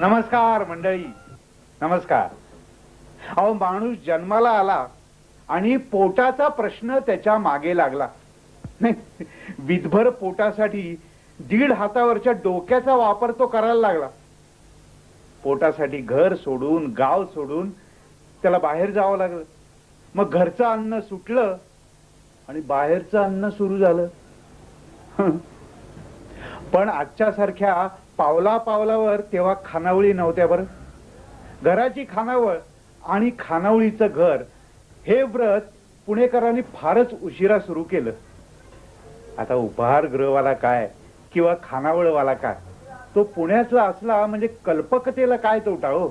नमस्कार मंडळी. नमस्कार. अहो माणूस जन्माला आला आणि पोटाचा प्रश्न त्याच्यामागे लागला. नाही विधभर पोटासाठी दीड हातावरच्या डोक्याचा वापर तो करायला लागला. पोटासाठी घर सोडून गाव सोडून त्याला बाहेर जावं लागलं. मग घरचं अन्न सुटलं आणि बाहेरचं अन्न सुरू झालं. पण आजच्या सारख्या पावला पावलावर तेव्हा खानावळी नव्हत्या बरं. घराची खानावळ आणि खानावळीचं घर हे व्रत पुणेकरांनी फारच उशिरा सुरू केलं. आता उपहारगृहवाला काय किंवा खानावळवाला काय? तो पुण्यातला असला म्हणजे कल्पकतेला काय तोटा हो?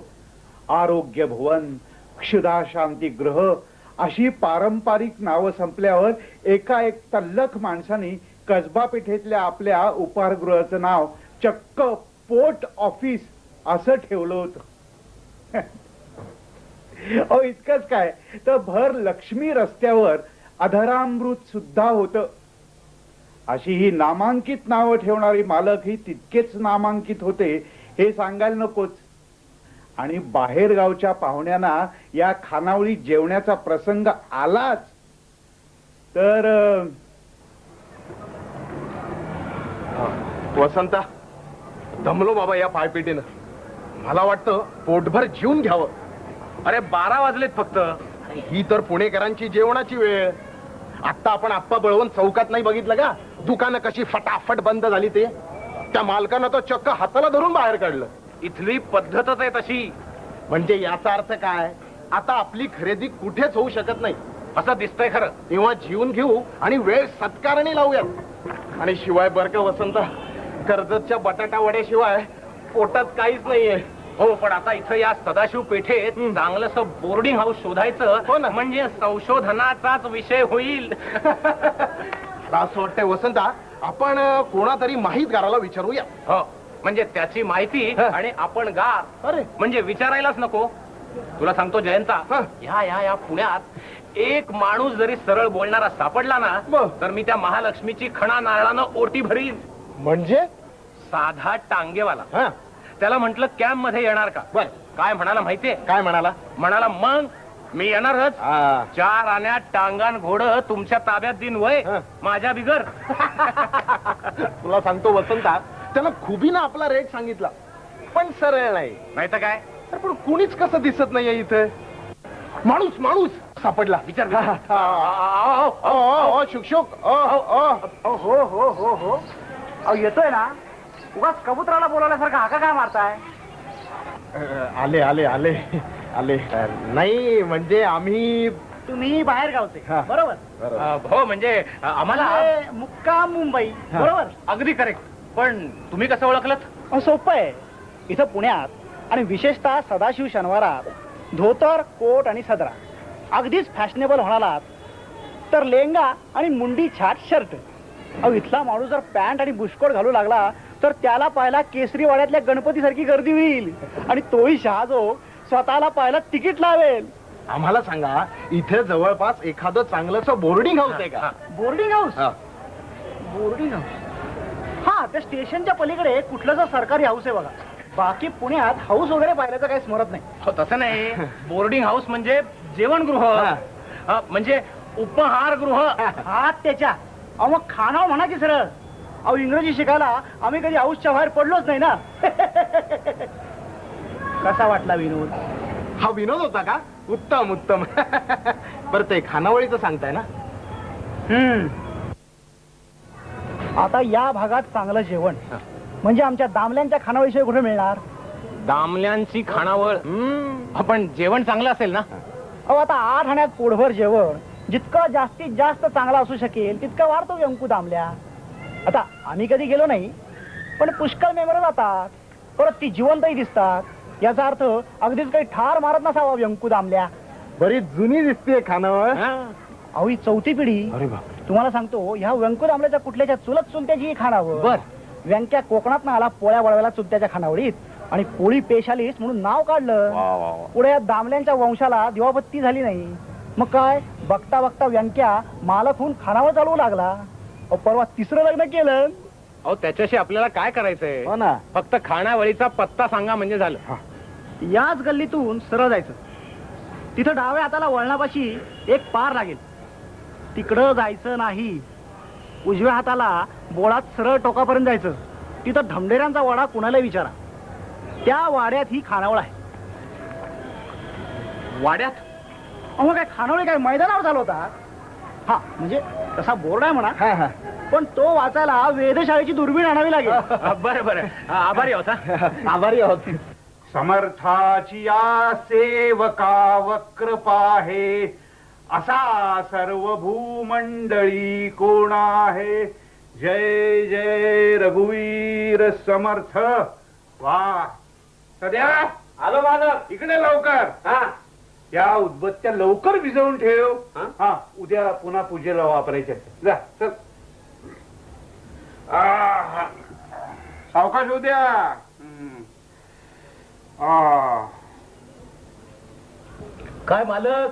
आरोग्य भवन क्षुधा शांती ग्रह अशी पारंपरिक नावं संपल्यावर एका एक तल्लख माणसाने कसबा पेठेतल्या आपल्या उपहारगृहाचं नाव चक्क पोर्ट ऑफिस असं ठेवलं होतं. अहो इतकंच काय? तर भर लक्ष्मी रस्त्यावर अधरामृत सुद्धा होतं. अशी ही नामांकित नावं ठेवणारी मालक ही तितकेच नामांकित होते हे सांगायला नकोच. आणि बाहेर गावच्या पाहुण्यांना या खानावळी जेवण्याचा प्रसंग आलाच. तर वसंता. दमलो बाबा या पायपेटीनं. मला वाटतं पोटभर जेवून घ्यावं. अरे बारा वाजलेत फक्त. ही तर पुणेकरांची जेवणाची वेळ. आता आपण आप्पा बळवून चौकात नाही बघितलं का? दुकानं कशी फटाफट बंद झाली ते? त्या मालकानं तो चक्क हाताला धरून बाहेर काढलं. इथली पद्धतच आहे तशी. म्हणजे याचा अर्थ काय? आता आपली खरेदी कुठेच होऊ शकत नाही. असं दिसतंय खरं. तेव्हा जीवन घेऊ आणि वेळ सत्कारणी लावूयात. आणि शिवाय बर का वसंत कर्जतच्या बटाटा वड्याशिवाय पोटात काहीच नाहीये हो पण आता इथं या सदाशिव पेठेत हं. चांगलंस बोर्डिंग हाऊस हो शोधायचं ना. म्हणजे संशोधनाचाच विषय होईल मला असं वाटतंय वसंता आपण अं, कोणातरी माहीतगाराला विचारूया हो म्हणजे त्याची माहिती हं. आणि आपण गार अरे म्हणजे विचारायलाच नको तुला सांगतो जयंता हं. ह्या ह्या या पुण्यात एक माणूस जरी सरळ बोलणारा सापडला ना बर. तर मी त्या महालक्ष्मीची खणा नारळानं ओटी भरीन म्हणजे साधा टांगेवाला हा त्याला म्हंटल कॅम्पमध्ये येणार का बर काय म्हणाला माहितीये काय म्हणाला म्हणाला मग मी येणारच आ, चार आण्यात टांगान घोड तुमच्या ताब्यात दिन वय हं. माझ्या बिगर तुला सांगतो वसंता त्यानं खुबीनं आपला रेट सांगितला पण सरळ नाही नाही तर काय अरे पण कुणीच कसं दिसत नाहीये इथे माणूस माणूस सापडला विचार हा, विचार. हा, हा. ओ. हो हो हो हो अहो येतोय ना. उगाच कबुतराला बोलावल्यासारखा हाका काय मारताय? आले आले आले आले. नाही म्हणजे आम्ही तुम्ही बाहेर गावचे. हा. बरोबर? हो म्हणजे अ, आम्हाला म्हणजे मुक्काम मुंबई. हा. बरोबर? अगदी करेक्ट पण तुम्ही कसं ओळखलं अहो, सोपं आहे. इथं पुण्यात आणि विशेषतः सदाशिव शनिवारात धोतर कोट आणि सदरा. अगदीच फॅशनेबल होणारात. तर लेंगा आणि मुंडी छाट शर्ट अहो इथला माणूस जर पॅन्ट आणि बुशकोट घालू लागला तर त्याला पाहायला केसरी वाड्यातल्या गणपतीसारखी गर्दी होईल. आणि तोही शहाजो स्वतःला पाहायला तिकीट लावेल. आम्हाला सांगा इथे जवळपास एखादं चांगलंच बोर्डिंग हाऊस आहे का? Boarding house? हा. Boarding house. हा त्या स्टेशनच्या पलीकडे कुठलं जर सरकारी हाऊस आहे बघा. बाकी पुण्यात हाऊस वगैरे पाहिल्याचं काही स्मरत नाही. हो तसं नाही. बोर्डिंग हाऊस म्हणजे जेवणगृह. हा. म्हणजे उपहारगृह. हात त्याच्या अहो मग खानावळ म्हणा की सरळ. अहो इंग्रजी शिकायला आम्ही कधी हाऊसच्या बाहेर पडलोच नाही ना. कसा वाटला विनोद? हा विनोद होता का? उत्तम उत्तम. बरं ते खानावळीचं सांगताय ना? हम्म. आता या भागात चांगलं जेवण. म्हणजे आमच्या दामल्यांच्या खानाविषयी कुठे मिळणार? दामल्यांची खाणावळ आपण जेवण चांगलं असेल ना? अहो आता आठ आण्यात पोटभर जेवण. जितकं जास्तीत जास्त चांगला असू शकेल तितकं वाढतो व्यंकू दामल्या आता आम्ही कधी गेलो नाही पण पुष्कळ मेंबर जातात. परत ती जिवंतही दिसतात. याचा अर्थ अगदीच काही ठार मारत नसावा व्यंकू दामल्या बरीच जुनी दिसते खानावळ अहो ही. चौथी पिढी. अरे बाप तुम्हाला सांगतो ह्या व्यंकू दामल्याच्या कुठल्याच्या चुलत चुलत्याची खानावं बर. व्यंक्या कोकणात आला पोळ्या वळवायला चुलत्याच्या खानावळीत आणि पोळी पेशालीस म्हणून नाव काढलं. पुढे या दामल्यांच्या वंशाला दिवाबत्ती झाली नाही. मग काय? बघता बघता व्यंक्या मालक होऊन खानावर चालवू लागला. अहो, परवा तिसरं लग्न केलं. अहो त्याच्याशी आपल्याला काय करायचंय? हो ना. फक्त खानावळीचा पत्ता सांगा म्हणजे झालं. याच गल्लीतून सरळ जायचं. तिथं डाव्या हाताला वळणापाशी एक पार लागेल. तिकडं जायचं नाही. उजव्या हाताला बोळात सरळ टोकापर्यंत जायचं. तिथं धमडेऱ्यांचा वाडा कुणाला विचारा. त्या वाड्यात ही खानावळ आहे. वाड्यात? अहो काय खानावळी काय मैदानावर झाला होता? हा म्हणजे तसा बोर्ड आहे म्हणा. पण तो वाचायला वेधशाळेची दुर्बीण आणावी लागेल. बरं बरं. आभारी होता आभारी आहोत. समर्थाची या सेवका वक्रपा आहे. असा सर्व भूमंडळी कोण आहे? जय जय रघुवीर समर्थ. वा. सध्या? आलो मालक. इकडे लवकर. हा. या उदबत्त्या लवकर विजवून ठेव. हा? उद्या पुन्हा पूजेला वापरायच्या जा. चल. आहा. सावकाश उद्या. काय मालक?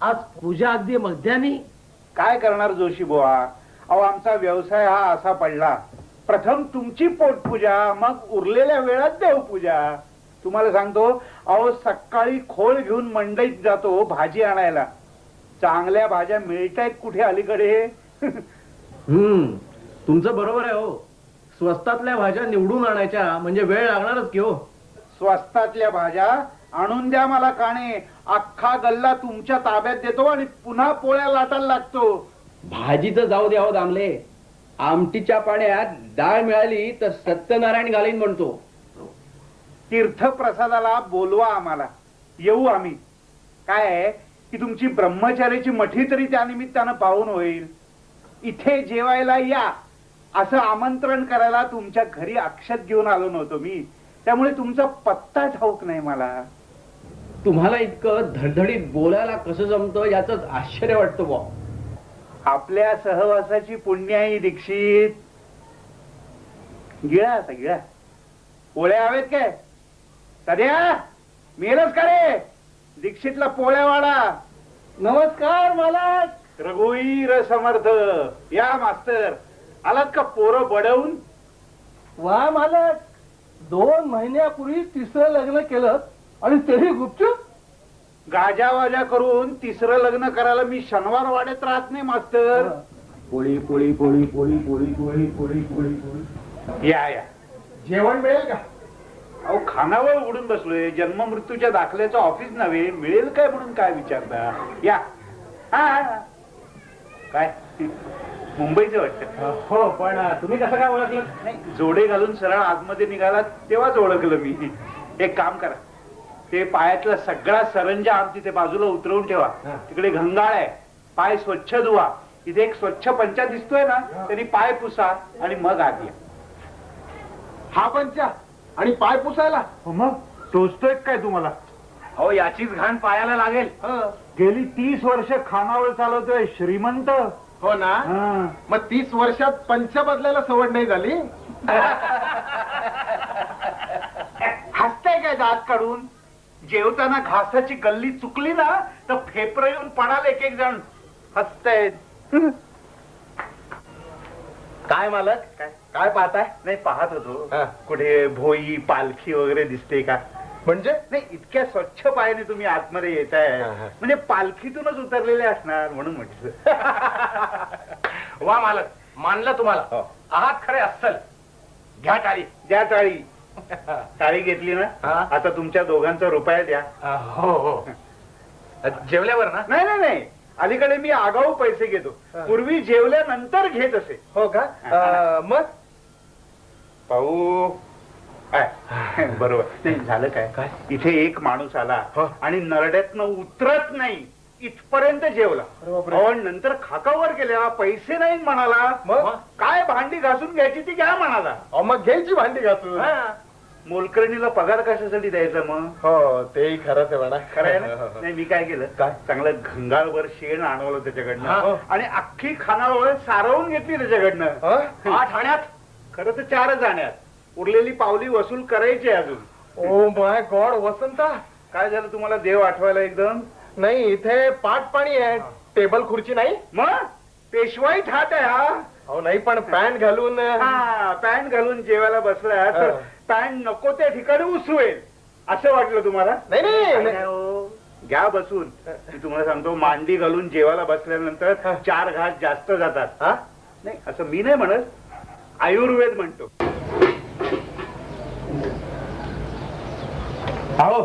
आज पूजा अगदी मध्यानी. काय करणार जोशी बुवा? अहो आमचा व्यवसाय हा असा पडला. प्रथम तुमची पोटपूजा मग उरलेल्या वेळात देवपूजा. तुम्हाला सांगतो अहो सकाळी खोळ घेऊन मंडईत जातो भाजी आणायला. चांगल्या भाज्या मिळतायत कुठे अलीकडे? हम्म तुमचं बरोबर आहे हो. स्वस्तातल्या भाज्या निवडून आणायच्या म्हणजे वेळ लागणारच की हो. स्वस्तातल्या भाज्या आणून द्या मला काणे. अख्खा गल्ला तुमच्या ताब्यात देतो आणि पुन्हा पोळ्या लाटायला लागतो. भाजीचं जाऊ द्या हो दामले. आमटीच्या पाण्यात डाळ मिळाली तर सत्यनारायण घालीन म्हणतो. तीर्थप्रसादाला बोलवा आम्हाला. येऊ आम्ही. काय आहे? की तुमची ब्रह्मचार्याची मठी तरी त्या निमित्तानं पाहून होईल. इथे जेवायला या. असं आमंत्रण करायला तुमच्या घरी अक्षत घेऊन आलो नव्हतो मी. त्यामुळे तुमचा पत्ता ठाऊक नाही मला. तुम्हाला इतकं धडधडीत बोलायला कसं जमतं याच आश्चर्य वाटतं बा आपल्या सहवासाची पुण्य आहे दीक्षित. गिळा आता गिळा. पोळ्या हवेत काय? सध्या मेलच का रे? दीक्षितला पोळ्या वाडा. नमस्कार मालक. रघुवीर समर्थ. या मास्तर. आलात का पोरं बडवून? वा मालक. दोन महिन्यापूर्वी तिसरं लग्न केलं आणि तेही गुपचूप. गाजावाजा करून तिसरं लग्न करायला मी शनिवार वाड्यात राहत नाही मास्तर. पोळी पोळी पोळी पोळी पोळी पोळी पोळी पोळी पोळी. या या. जेवण मिळेल का? अहो खानावर उडून बसलोय. जन्म मृत्यूच्या दाखल्याचं ऑफिस नव्हे. मिळेल काय म्हणून काय विचारता? या. हा. काय? मुंबईचं वाटतं. हो पण तुम्ही कसं काय ओळखलं? नाही जोडे घालून सरळ आतमध्ये निघाला तेव्हाच ओळखलं मी. एक काम करा. ते पायातला सगळा सरंजाम तिथे बाजूला उतरवून ठेवा. तिकडे घंगाळ आहे. पाय स्वच्छ धुवा. इथे एक स्वच्छ पंचा दिसतोय ना तरी पाय पुसा आणि मग आत या. हा पंचा. आणि पाय पुसायला. मग? टोचतोय काय तुम्हाला? हो याचीच घाण पायाला लागेल. गेली तीस वर्ष खानावळ चालवतोय श्रीमंत. हो ना? हा. मग तीस वर्षात पंच बदलायला सवड नाही झाली? हसताय काय दात काढून? जेवताना घासाची गल्ली चुकली ना तर फेपर येऊन पडाल एक एक जण. हसतायत काय मालक? काय? काय पाहताय? नाही पाहत होतो. हा. कुठे भोई पालखी वगैरे दिसते का? म्हणजे? नाही इतक्या स्वच्छ पायाने तुम्ही आतमध्ये येताय. हा, हा. म्हणजे पालखीतूनच उतरलेले असणार म्हणून म्हटलं. वा मालक. मानलं तुम्हाला. हो. आहात खरे अस्सल. घ्या टाळी. द्या टाळी. टाळी घेतली ना? हा. आता तुमच्या दोघांचा रुपया द्या. हो हो जेवल्यावर ना? नाही नाही नाही. अलीकडे मी आगाऊ पैसे घेतो. पूर्वी जेवल्यानंतर घेत असे. हो का? अं, मग? पाहू. काय बरोबर. नाही झालं काय? काय? इथे एक माणूस आला हो. आणि नरड्यातनं उतरत नाही. इथपर्यंत जेवला. अहो, नंतर खाकावर गेल्या पैसे नाही म्हणाला. मग? काय भांडी घासून घ्यायची ती घ्या म्हणाला. अहो, मग घ्यायची भांडी घासून. मोलकर्णीला पगार कशासाठी द्यायचा मग? हो तेही खरंच आहे म्हणा. खरं आहे ना? नाही मी काय केलं? काय? चांगलं घंगाळभर शेण आणवलं हा. त्याच्याकडनं आणि अख्खी खानावळ सारवून घेतली त्याच्याकडनं. हं? आठ आण्यात. खरं तर चारच जाण्यात. उरलेली पावली वसूल करायची अजून. ओ माय गॉड वसंता! काय झालं तुम्हाला? देव आठवायला एकदम? नाही इथे पाट पाणी आहे टेबल खुर्ची नाही. मग? पेशवाई ठाट आहे हा. अहो नाही पण पॅन्ट घालून हा पॅन्ट घालून जेवायला बसला तर हा. पॅन्ट नको त्या ठिकाणी उसवेल. असं वाटलं तुम्हाला? नाही नाही, नाही, नाही. हो. घ्या बसून. मी तुम्हाला सांगतो मांडी घालून जेवायला बसल्यानंतर चार घास जास्त जातात. हा? नाही असं मी नाही म्हणत. आयुर्वेद म्हणतो. अहो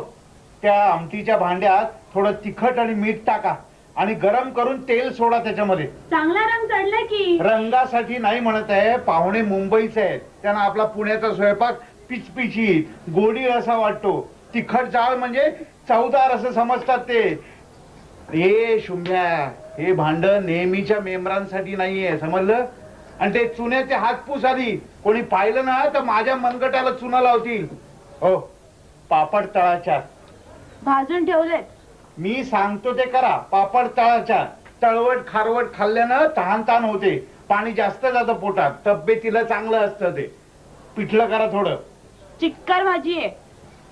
त्या आमटीच्या भांड्यात थोडं तिखट आणि मीठ टाका आणि गरम करून तेल सोडा त्याच्यामध्ये. चांगला रंग चढला की. रंगासाठी नाही म्हणत आहे पाहुणे मुंबईचे आहेत. त्यांना आपला पुण्याचा स्वयंपाक पिचपिचीत गोडी असा वाटतो. तिखट जाळ म्हणजे चवदार असं समजतात ते. हे शुंभ्या हे भांड नेहमीच्या मेंबरांसाठी नाहीये समजलं? आणि ते चुन्याचे हातपूस आधी कोणी पाहिलं ना तर माझ्या मनगटाला चुना लावतील. हो पापड तळाच्या. भाजून ठेवलेत. मी सांगतो ते करा पापड तळाच्या. तळवट खारवट खाल्ल्यानं तहान ताण होते. पाणी जास्त जातं पोटात. तब्येतीला चांगलं असतं ते. पिठलं करा थोडं. चिक्कार भाजी आहे.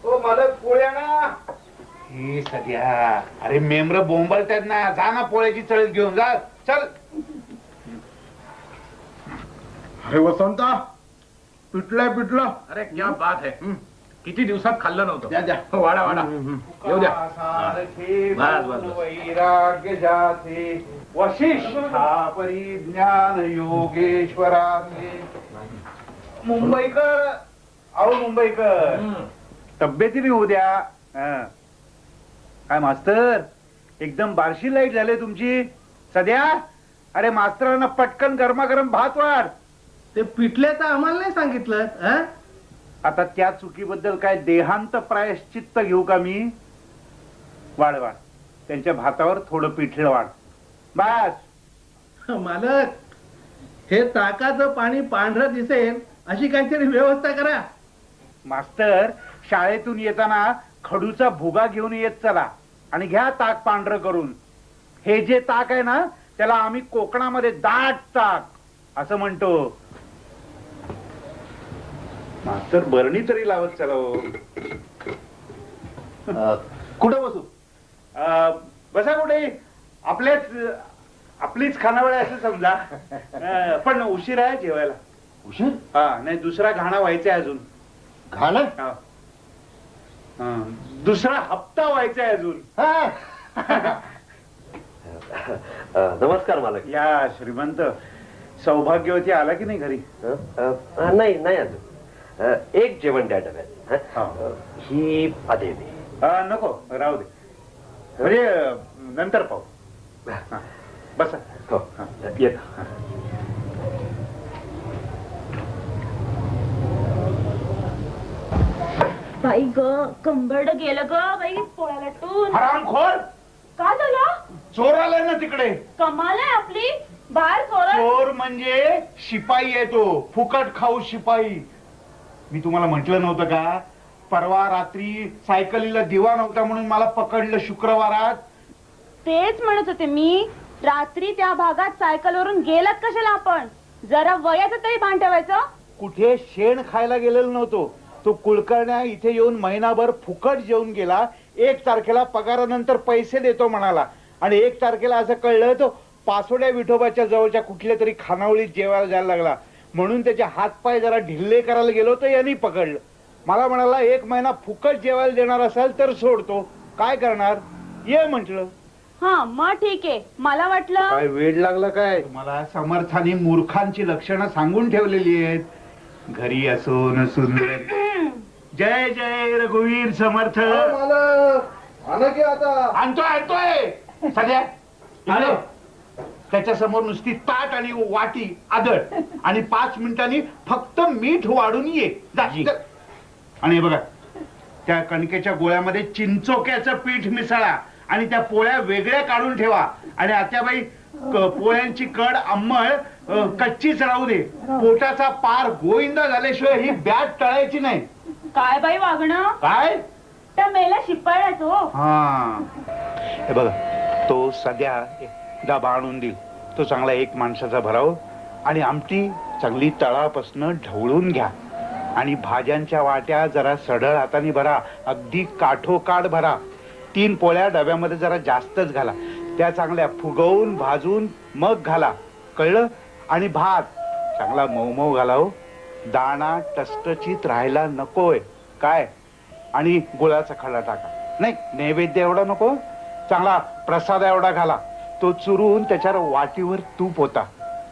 ओ मला पोळ्या ना. हे सध्या अरे मेम्र बोंबलतात ना. जा ना पोळ्याची चळत घेऊन जा. चल. अरे वसंता पिटलंय पिटलं. अरे क्या बात है. किती दिवसात खाल्लं नव्हतं? द्या द्या. वाडा वाडा येऊ द्या. सारखे बस, बस, बस. वैराग्य जाते वशिष्ठा परिज्ञान योगेश्वराचे मुंबईकर. अहो मुंबईकर तब्येतीने होऊ द्या. हं. काय मास्तर एकदम बारशी लाइट झाले तुमची. सध्या? अरे मास्तरांना पटकन गरमागरम भात वाढ. ते पिटल्याचं आम्हाला नाही सांगितलं हं? आता त्या चुकीबद्दल काय देहांत प्रायश्चित्त घेऊ का मी? वाढ वाढ. त्यांच्या भातावर थोडं पिठलं वाढ. बस! मालक हे ताकाचं पाणी पांढरं दिसेल अशी काहीतरी व्यवस्था करा. मास्तर शाळेतून येताना खडूचा भुगा घेऊन येत चला आणि घ्या ताक पांढरं करून. हे जे ताक आहे ना त्याला आम्ही कोकणामध्ये दाट ताक असं म्हणतो. मास्तर बरणी तरी लावत चला हो. कुठं बसू? अं, बसा कुठे? आपल्याच आपलीच खानावळ आहे असं समजा. अं, पण उशीर आहे जेवायला. उशीर? हा नाही दुसरा घाणा व्हायचा आहे अजून. घाणं? हा. हा. दुसरा हप्ता व्हायचा आहे अजून. नमस्कार मालक. या श्रीमंत. सौभाग्यवती आला की नाही घरी? अ, अ, नाही नाही अजून. एक जेवण द्या डब्यात हं? हा, नको राहू दे. म्हणजे नंतर पाहू. बसा. हो. येत. बाई ग कंबरड गेलं ग बाई पोळ्या लाटून हरामखोर काय झालं? चोर आलाय ना तिकडे. कमाल आहे आपली. बाहेर चोरा चोर म्हणजे शिपाई आहे तो. फुकट खाऊ शिपाई. मी तुम्हाला म्हंटल नव्हतं का? परवा रात्री सायकलीला दिवा नव्हता म्हणून मला पकडलं शुक्रवारात. तेच म्हणत होते मी. रात्री त्या भागात सायकलवरून गेलात कशाला आपण? जरा वयाचं तरी भान ठेवायचं. कुठे शेण खायला गेलेलो नव्हतो. तो कुलकर्ण्या इथे येऊन महिनाभर फुकट जेवून गेला. एक तारखेला पगारानंतर पैसे देतो म्हणाला. आणि एक तारखेला असं कळलं तो पासोड्या विठोबाच्या जवळच्या कुठल्या तरी खानावळीत जेवायला जायला लागला. म्हणून त्याचे हातपाय जरा ढिल्ले करायला गेलो तर यांनी पकडलं. मला म्हणाला एक महिना फुकट जेवायला देणार असाल तर सोडतो. काय करणार? ये म्हंटल. हा मग ठीक आहे. मला वाटलं काय वेळ लागला काय? मला समर्थाने मूर्खांची लक्षणं सांगून ठेवलेली आहेत. घरी असो नसून जय जय रघुवीर समर्थ. आणतोय आणतोय. सध्या आलो. त्याच्यासमोर नुसती ताट आणि वाटी आदळ. आणि पाच मिनिटांनी फक्त मीठ वाढून ये. जा, जा. आणि हे बघा त्या कणकेच्या गोळ्यामध्ये चिंचोक्याचं पीठ मिसळा आणि त्या पोळ्या वेगळ्या काढून ठेवा. आणि आत्याबाई क- पोळ्यांची कड अंमळ अ, कच्चीच राहू दे. पोटाचा पार गोविंदा झाल्याशिवाय ही बॅट टळायची नाही. काय बाई वागणं? काय? त्या मेला शिपाळ्याच हो हा. हे बघा तो सध्या डबा आणून देईल तो चांगला एक माणसाचा भराव आणि आमटी चांगली तळापासनं ढवळून घ्या. आणि भाज्यांच्या वाट्या जरा सढळ हाताने भरा. अगदी काठोकाठ भरा. तीन पोळ्या डब्यामध्ये जरा जास्तच घाला. त्या चांगल्या फुगवून भाजून मग घाला. कळलं? आणि भात. चांगला मऊ मऊ घालाव हो. दाणा टस्टचित राहायला नकोय काय? आणि गुळाचा खडा टाका. नाही नैवेद्य एवढा नको. चांगला प्रसाद एवढा घाला. तो चुरून त्याच्यावर वाटीवर तूप होता.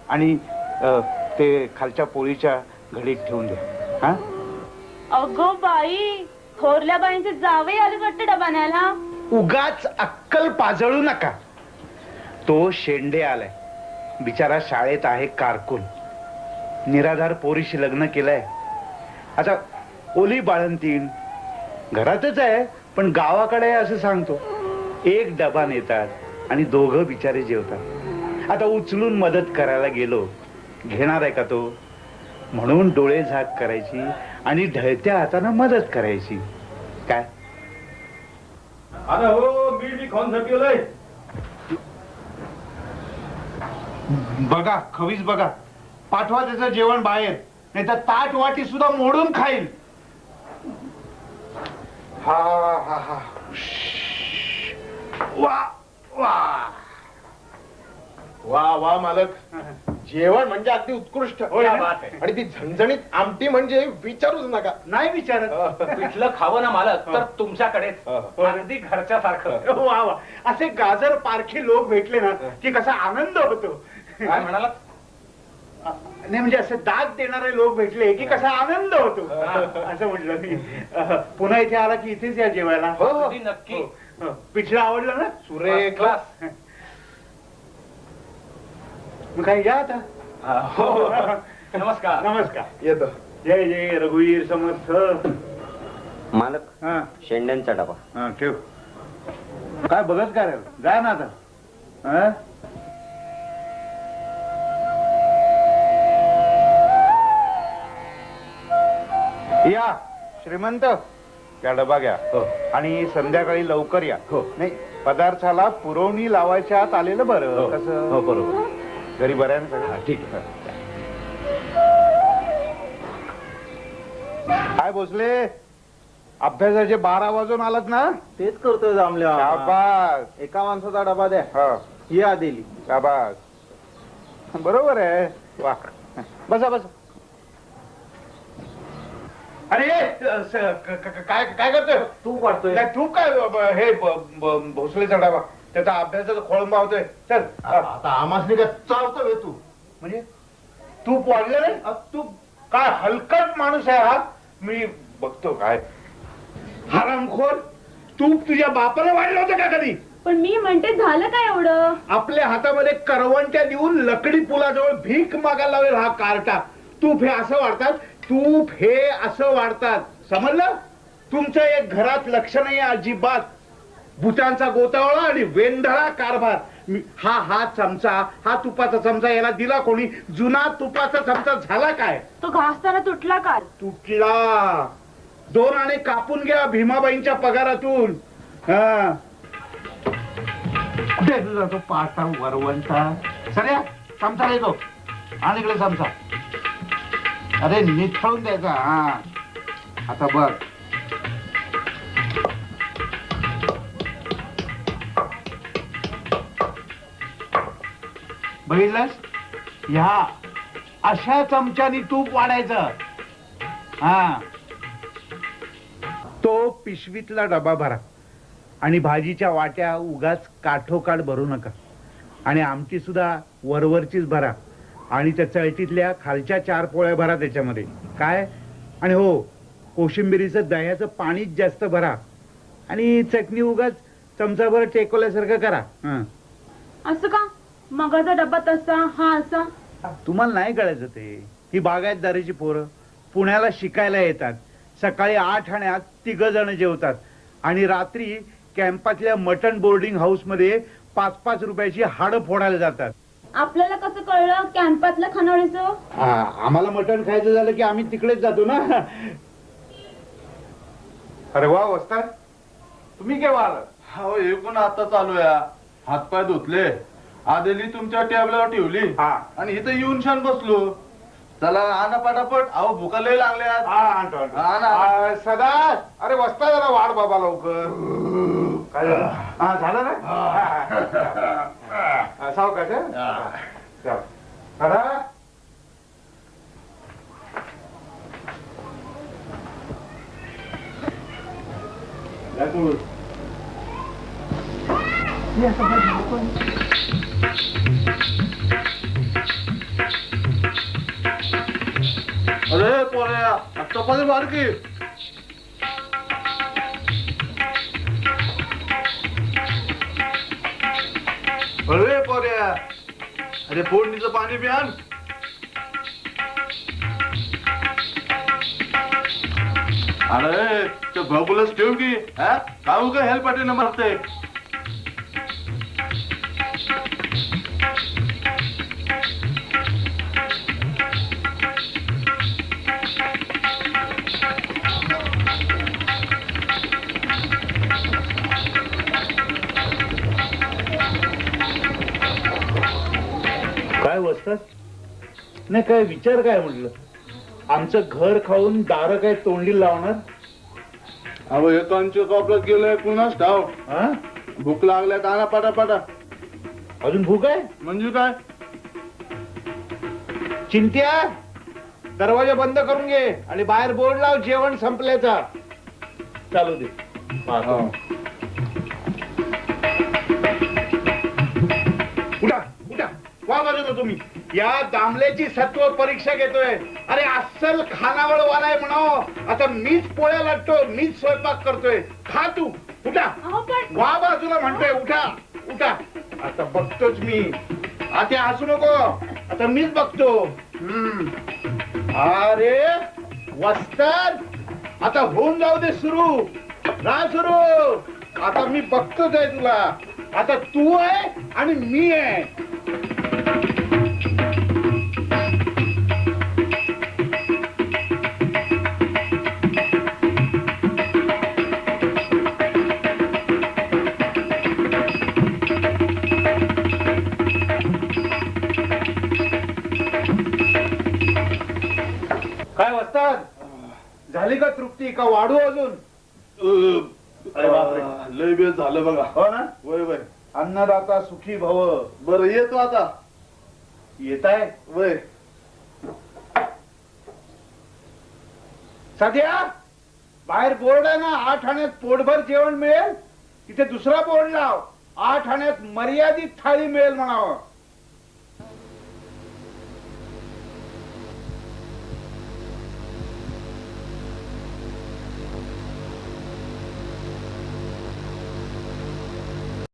आणि अ, ते खालच्या पोळीच्या घडीत ठेवून द्या हा? अगो बाई थोरल्या बाईंचे जावे आले वाटतं डबा न्यायला उगाच अक्कल पाजळू नका. तो शेंडे आलाय. बिचारा शाळेत आहे कारकून. निराधार पोरीशी लग्न केलंय. आता ओली बाळंतीण घरातच आहे पण गावाकडे आहे असं सांगतो. एक डबा नेतात आणि दोघं बिचारे जेवतात. आता उचलून मदत करायला गेलो. घेणार आहे का तो? म्हणून डोळे झाक करायची आणि ढळत्या हातानं मदत करायची. काय? अरे हो मी बी खाऊन झटवलंय बघा खवीस बघा. पाठवा त्याचं जेवण बाहेर. नाही तर ताट वाटी सुद्धा मोडून खाईल. हा हा हा. वा. वा. वा वा मालक. जेवण म्हणजे अगदी उत्कृष्ट. होय ना? आणि ती झणझणीत आमटी म्हणजे विचारूच नका. नाही विचारत. पिठलं खावं ना मालक? तर तुमच्याकडेच. अगदी घरच्या सारखं वा वा. असे गाजर पारखी लोक भेटले ना की कसा आनंद होतो. काय म्हणाला नाही म्हणजे असे दाद देणारे लोक भेटले की कसा आनंद होतो. असं म्हटलं मी. अह, पुन्हा इथे आला की इथेच या जेवायला? हो, अगदी नक्की. हो, हो. पिठलं आवडलं ना? सुरेख क्लास मग काय या आता? नमस्कार. नमस्कार. येतो. जय जय रघुवीर समर्थ. मालक हा. शेंड्यांचा डबा. हा ठेव. काय बघत काय राहिलं? जा ना आता. हा? या. श्रीमंत. या डबा घ्या. आणि संध्याकाळी लवकर या. हो. नाही पदार्थाला पुरवणी लावायच्या आत आलेलं बरं. कसं? हो बरोबर. घरी बरं आहे ना सगळं? ठीक काय भोसले? अभ्यासाचे बारा वाजून आलात ना? तेच करतोय शाबास. एका माणसाचा डबा द्या. हा. ही आदिली. शाबास. बरोबर आहे. वा. बसा बसा. अरे स- क- क- काय काय करतोय? तू वाटतोय नाही, तू काय ब- ब- हे ब- ब- भोसलेचा डाबा त्याचा अभ्यासाचा खोळंबा होतोय चल हा. आता आमासनी चालतो तू? म्हणजे? तू वाढलं नाही तू काय हलकट माणूस आहे हा? मी बघतो काय. हरामखोर तू तुझ्या बापाला वाढलं होतं का कधी? पण मी म्हणते झालं काय एवढं? आपल्या हातामध्ये करवंट्या देऊन लकडी पुलाजवळ भीक मागायला लावेल हा कार्टा. तूप हे असं वाढतात तूप हे असं वाढतात. समजलं? तुमचं एक घरात लक्ष नाही अजिबात. भूतांचा गोतावळा आणि वेंधळा कारभार. हा हा चमचा हा तुपाचा चमचा याला दिला कोणी? जुना तुपाचा चमचा झाला काय? तो घासताना तुटला काय तुटला. दोन आणि कापून घ्या भीमाबाईंच्या पगारातून. हा. कुठे तुझा तो पाटा वरवंता सऱ्या चमचा येतो आणि इकडे चमचा. अरे निथळून द्यायचा हा. आता बघ. बघितलंस? ह्या अशा चमच्यानी तूप वाढायचं. हा. तो पिशवीतला डबा भरा आणि भाजीच्या वाट्या उगाच काठोकाठ भरू नका. आणि आमची सुद्धा वरवरचीच भरा. आणि त्या चळटीतल्या खालच्या चार पोळ्या भरा त्याच्यामध्ये. काय? आणि हो कोशिंबिरीचं दह्याचं पाणीच जास्त भरा. आणि चटणी उगाच चमचाभर टेकवल्यासारखं करा. हं. असं का? मगाचा डब्बा तसा हा असा? तुम्हाला नाही कळायचं ते. ही बागायतदारीची पोरं पुण्याला शिकायला येतात. सकाळी आठ आणि आठ तिघ जण जेवतात. आणि रात्री कॅम्पातल्या मटन बोर्डिंग हाऊसमध्ये पाच पाच रुपयाची हाडं फोडायला जातात. आपल्याला कसं कळलं? कॅम्पातलं खानवळीचं? आम्हाला मटण खायचं झालं की आम्ही तिकडेच जातो ना. अरे वा वस्ताद. तुम्ही केव्हा आलात? हो एकूण आता चालू आहे. हातपाय धुतले. आदेली तुमच्या टेबलावर ठेवली. हा. आणि इथं येऊन छान बसलो. चला आणा पटापट. अहो भुका लय लागले हा सदा अरे वस्ता जरा वाढ बाबा लवकर. काय झालं? हा झालं ना? हा, हा, Yes, I'm going to go. अरे पोऱ्या चपाती बारकी. अरे पोऱ्या अरे फोडणीचं पाणी प्यान अरे ते भगुलच ठेव की? हा? काहू का हेल्प पाटील मारते नाही काय विचार काय म्हटलं? आमचं घर खाऊन दार काय तोंडी लावणार? अहो हे कंच आपलं गेलंय कुणाच ठाव? हा? भूक लागल्या काना पाटा पाटा अजून भूक आहे? म्हणजे काय? चिंत्या दरवाजा बंद करून घे आणि बाहेर बोर्ड लाव जेवण संपल्याचा. चालू दे. पाहतो. उठा. वा बाजूला तुम्ही. या दामल्याची सत्व परीक्षा घेतोय. अरे अस्सल खानावळ वालाय म्हणाव. आता मीच पोळ्या लाटतो मीच स्वयंपाक करतोय. खा तू. उठा. अहो पण वा बाजूला म्हणतोय उठा. उठा. आता बघतोच मी. आता हसू नको. आता मीच बघतो. हम्म. अरे वस्तात आता होऊन जाऊ दे सुरू. राह सुरू. आता मी बघतोच आहे तुला. आता तू आहे आणि मी आहे. काय वस्तात झाली का तृप्ती? का वाढू अजून? अरे बापरे. लय बेस झालं बघा. हो ना? वय वय अन्नदाता सुखी भव. बरं येतो आता. येत आहे वय. सध्या बाहेर बोर्ड आहे ना आठ आण्यात पोटभर जेवण मिळेल. तिथे दुसरा बोर्ड लाव. आठ आण्यात मर्यादित थाळी मिळेल म्हणावं.